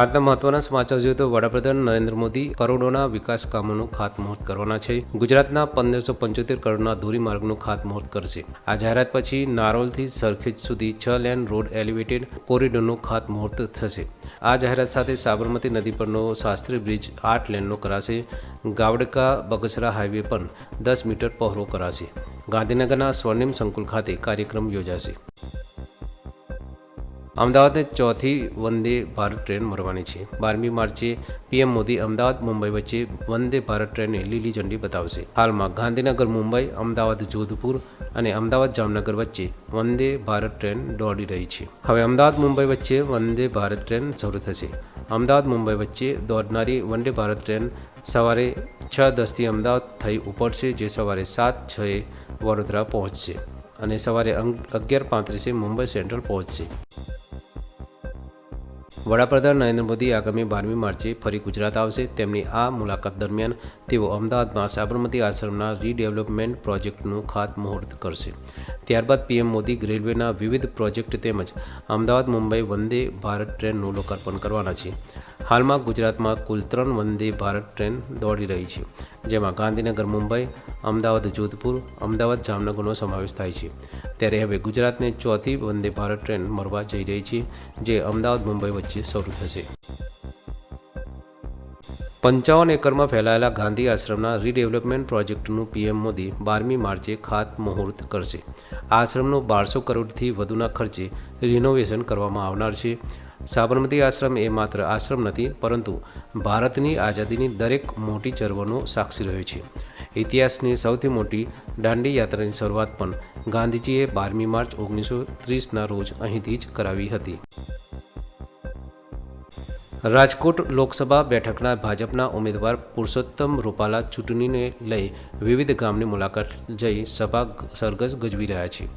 આજના મહત્વના સમાચાર જોઈએ તો વડાપ્રધાન નરેન્દ્ર મોદી કરોડોના વિકાસ કામોનું ખાતમુહૂર્ત કરવાના છે. ગુજરાતના પંદરસો પંચોતેર કરોડના ધોરીમાર્ગનું ખાતમુહૂર્ત કરશે. આ જાહેરાત પછી નારોલથી સરખેજ સુધી છ લેન રોડ એલિવેટેડ કોરિડોરનું ખાતમુહૂર્ત થશે. આ જાહેરાત સાથે સાબરમતી નદી પરનો શાસ્ત્રી બ્રિજ આઠ લેનનો કરાશે. ગાવડકા બગસરા હાઈવે પર દસ મીટર પહોળો કરાશે. ગાંધીનગરના સ્વર્ણિમ સંકુલ ખાતે કાર્યક્રમ યોજાશે. અમદાવાદને ચોથી વંદે ભારત ટ્રેન મળવાની છે. બારમી માર્ચે પીએમ મોદી અમદાવાદ, મુંબઈ વચ્ચે વંદે ભારત ટ્રેનને લીલી ઝંડી બતાવશે. હાલમાં ગાંધીનગર, મુંબઈ, અમદાવાદ, જોધપુર અને અમદાવાદ, જામનગર વચ્ચે વંદે ભારત ટ્રેન દોડી રહી છે. હવે અમદાવાદ, મુંબઈ વચ્ચે વંદે ભારત ટ્રેન શરૂ થશે. અમદાવાદ, મુંબઈ વચ્ચે દોડનારી વંદે ભારત ટ્રેન સવારે છ દસથી અમદાવાદ થઈ ઉપડશે, જે સવારે સાત છએ વડોદરા પહોંચશે અને સવારે અગિયાર પાંત્રીસે મુંબઈ સેન્ટ્રલ પહોંચશે. વડાપ્રધાન નરેન્દ્ર મોદી આગામી બારમી માર્ચે ફરી ગુજરાત આવશે. તેમની આ મુલાકાત દરમિયાન તેઓ અમદાવાદમાં સાબરમતી આશ્રમના રીડેવલપમેન્ટ પ્રોજેક્ટનું ખાતમુહૂર્ત કરશે. ત્યારબાદ પીએમ મોદી રેલવેના વિવિધ પ્રોજેક્ટ તેમજ અમદાવાદ, મુંબઈ વંદે ભારત ટ્રેનનું લોકાર્પણ કરવાના છે. હાલમાં ગુજરાતમાં કુલ ત્રણ વંદે ભારત ટ્રેન દોડી રહી છે, જેમાં ગાંધીનગર, મુંબઈ, અમદાવાદ, જોધપુર, અમદાવાદ, જામનગરનો સમાવેશ થાય છે. ત્યારે હવે ગુજરાતને ચોથી વંદે ભારત ટ્રેન મળવા જઈ રહી છે, જે અમદાવાદ, મુંબઈ વચ્ચે શરૂ થશે. પંચાવન એકરમાં ફેલાયેલા ગાંધી આશ્રમના રીડેવલપમેન્ટ પ્રોજેક્ટનું પીએમ મોદી બારમી માર્ચે ખાતમુહૂર્ત કરશે. આ આશ્રમનું બારસો કરોડથી વધુના ખર્ચે રિનોવેશન કરવામાં આવનાર છે. સાબરમતી આશ્રમ એ માત્ર આશ્રમ નથી, પરંતુ ભારતની આઝાદીની દરેક મોટી ચળવળનો સાક્ષી રહ્યો છે. ઇતિહાસની સૌથી મોટી દાંડી યાત્રાની શરૂઆત પણ ગાંધીજીએ બારમી માર્ચ ઓગણીસો ત્રીસના રોજ અહીંથી જ કરાવી હતી. રાજકોટ લોકસભા બેઠકના ભાજપના ઉમેદવાર પુરુષોત્તમ રૂપાલા ચૂંટણીને લઈ વિવિધ ગામની મુલાકાત જઈ સભા સરઘસ ગજવી રહ્યા છે,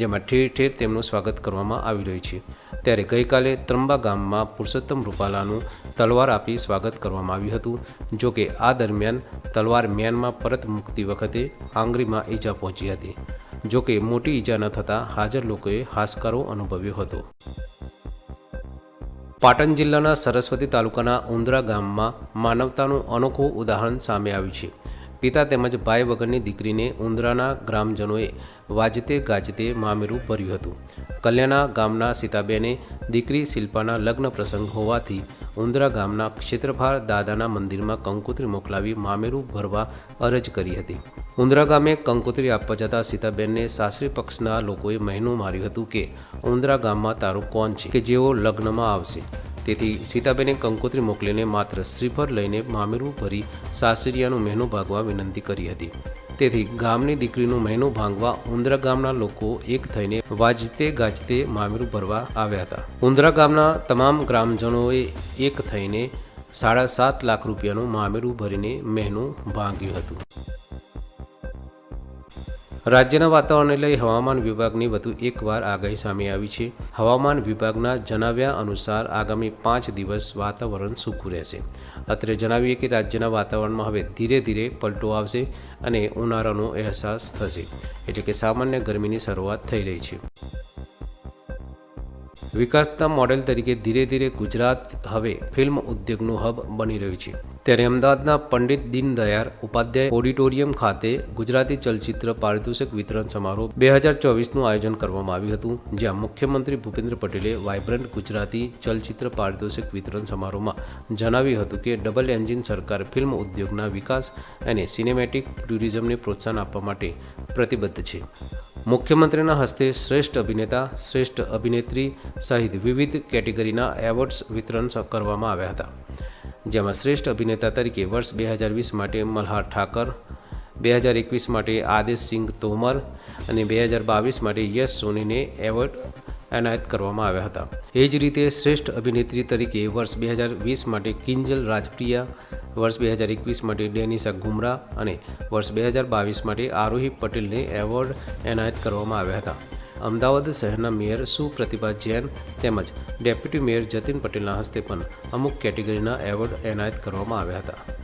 જેમાં ઠેર ઠેર તેમનું સ્વાગત કરવામાં આવી રહ્યું છે. ત્યારે ગઈકાલે ત્રંબા ગામમાં પુરુષોત્તમ રૂપાલાનું તલવાર આપી સ્વાગત કરવામાં આવ્યું હતું, જો કે આ દરમિયાન તલવાર મ્યાનમાં પરત મૂકતી વખતે આંગળીમાં ઈજા પહોંચી હતી. જો કે મોટી ઈજા ન થતાં હાજર લોકોએ હાશકારો અનુભવ્યો હતો. પાટણ જિલ્લાના સરસ્વતી તાલુકાના ઉંદરા ગામમાં માનવતાનું અનોખું ઉદાહરણ સામે આવ્યું છે. પિતા તેમજ ભાઈ વગરની દીકરીને ઉંદરાના ગ્રામજનોએ વાજતે ગાજતે મામેરું ભર્યું હતું. કલ્યાણા ગામના સીતાબેને દીકરી શિલ્પાના લગ્ન પ્રસંગ હોવાથી ઉંદરા ગામના ક્ષેત્રફાળ દાદાના મંદિરમાં કંકોત્રી મોકલાવી મામેરું ભરવા અરજ કરી હતી. ઉંદરા ગામે કંકોત્રી આપવા જતાં સીતાબેનને સાસરી પક્ષના લોકોએ મહેનું માર્યું હતું કે, ઉંદરા ગામમાં તારું કોણ છે? કે જેઓ લગ્નમાં આવશે? તેથી સીતાબેને કંકોત્રી મોકલીને માત્ર શ્રીફળ લઈને મામેરું ભરી સાસરિયાનું મહેનું ભાગવા વિનંતી કરી હતી. તેથી ગામની દીકરીનું મહેનું ભાંગવા ઉંદરા ગામના લોકો એક થઈને વાજતે ગાજતે મામેરું ભરવા આવ્યા હતા. ઉંદરા ગામના તમામ ગ્રામજનોએ એક થઈને સાડા સાત લાખ રૂપિયાનું મામેરું ભરીને મહેનું ભાંગ્યું હતું. રાજ્યના વાતાવરણને લઈ હવામાન વિભાગની વધુ એકવાર આગાહી સામે આવી છે. હવામાન વિભાગના જણાવ્યા અનુસાર આગામી પાંચ દિવસ વાતાવરણ સૂકું રહેશે. અત્રે જણાવીએ કે રાજ્યના વાતાવરણમાં હવે ધીરે ધીરે પલટો આવશે અને ઉનાળાનો અહેસાસ થશે. એટલે કે સામાન્ય ગરમીની શરૂઆત થઈ રહી છે. વિકાસના મોડેલ તરીકે ધીરે ધીરે ગુજરાત હવે ફિલ્મ ઉદ્યોગનું હબ બની રહ્યું છે. ત્યારે અમદાવાદના પંડિત દીનદયાળ ઉપાધ્યાય ઓડિટોરિયમ ખાતે ગુજરાતી ચલચિત્ર પારિતોષિક વિતરણ સમારોહ બે હજાર ચોવીસનું આયોજન કરવામાં આવ્યું હતું, જ્યાં મુખ્યમંત્રી ભૂપેન્દ્ર પટેલે વાયબ્રન્ટ ગુજરાતી ચલચિત્ર પારિતોષિક વિતરણ સમારોહમાં જણાવ્યું હતું કે ડબલ એન્જિન સરકાર ફિલ્મ ઉદ્યોગના વિકાસ અને સિનેમેટિક ટુરિઝમને પ્રોત્સાહન આપવા માટે પ્રતિબદ્ધ છે. મુખ્યમંત્રીના હસ્તે શ્રેષ્ઠ અભિનેતા, શ્રેષ્ઠ અભિનેત્રી સહિત વિવિધ કેટેગરીના એવોર્ડ્સ વિતરણ કરવામાં આવ્યા હતા. જેમાં શ્રેષ્ઠ અભિનેતા તરીકે વર્ષ બે હજાર વીસ માટે મલ્હાર ઠાકર, બે હજાર એકવીસ માટે આદેશ સિંઘ તોમર અને બે હજાર બાવીસ માટે યશ સોનીને એવોર્ડ એનાયત કરવામાં આવ્યા હતા. એ જ રીતે શ્રેષ્ઠ અભિનેત્રી તરીકે વર્ષ બે હજાર વીસ માટે કિંજલ રાજપ્રિયા વર્ષ બે હજાર એકવીસ માટે ડેનિશા ગુમરા અને વર્ષ બે હજાર બાવીસ માટે આરોહી પટેલને એવોર્ડ એનાયત કરવામાં આવ્યા હતા. અમદાવાદ શહેરના મેયર સુપ્રતિભા જૈન તેમજ ડેપ્યુટી મેયર જતીન પટેલના હસ્તે પણ અમુક કેટેગરીના એવોર્ડ એનાયત કરવામાં આવ્યા હતા.